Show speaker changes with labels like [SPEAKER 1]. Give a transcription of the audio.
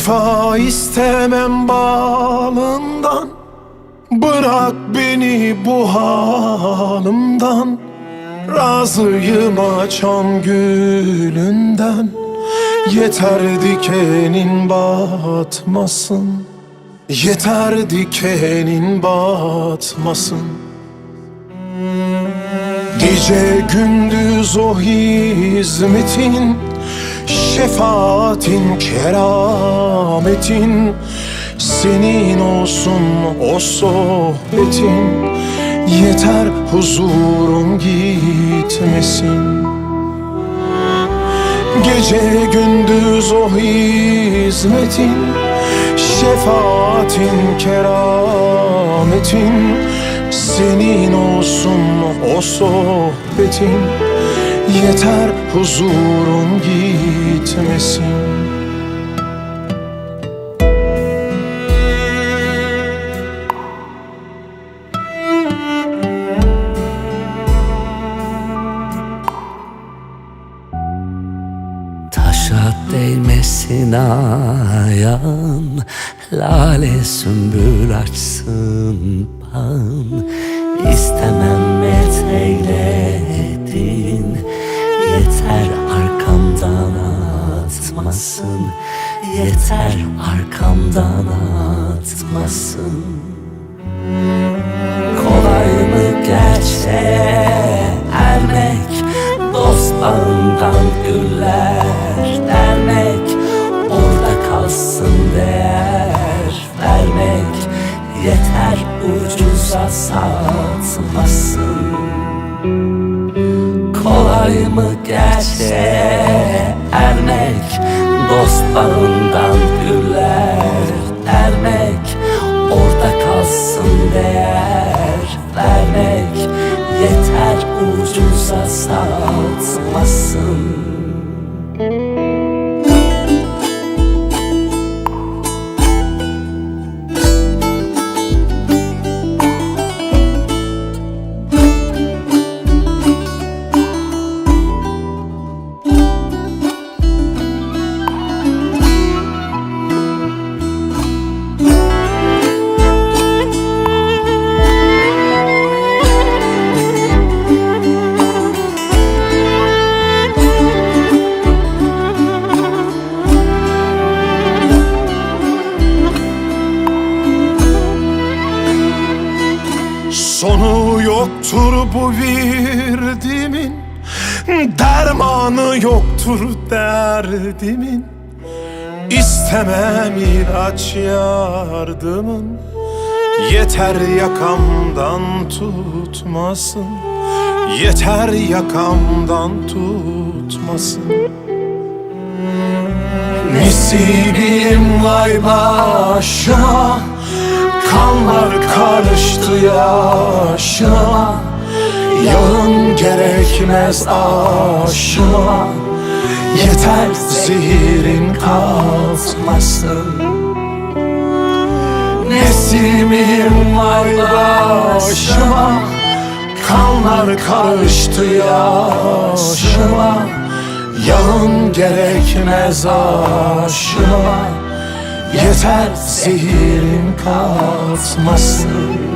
[SPEAKER 1] Şifa istemem balından. Bırak beni bu halimden. Razıyım açan gülünden. Yeter dikenin batmasın. Yeter dikenin batmasın. Gece gündüz o hizmetin Şefaatin, kerametin Senin olsun o sohbetin. Yeter huzurum gitmesin. Gece gündüz o hizmetin Şefaatin, kerametin. Senin olsun o sohbetin Yeter huzurum gitmesin.
[SPEAKER 2] Taşa değmesin ayağın Lale sümbül açsın bağın atmasın Yeter arkamdan atmasın. Kolay mı gerçeğe ermek? Dost bağından güller dermek. Orada kalsın değer vermek. Yeter ucuza satmasın mı gerçeğe ermek Dost bağından güller dermek Orada kalsın değer. Vermek Yeter ucuza satmasın
[SPEAKER 1] Sonu yoktur bu virdimin. Dermanı yoktur derdimin. İstemem ilaç yardımın. Yeter yakamdan tutmasın. Yeter yakamdan tutmasın. Nesibim vay başıma Kanlar karıştı yaşıma Yağın gerekmez aşıma Yeter zehirin kalmasın Nesimim var başıma. Kanlar karıştı yaşıma Yağın gerekmez aşıma Yeter zehirin kalmasın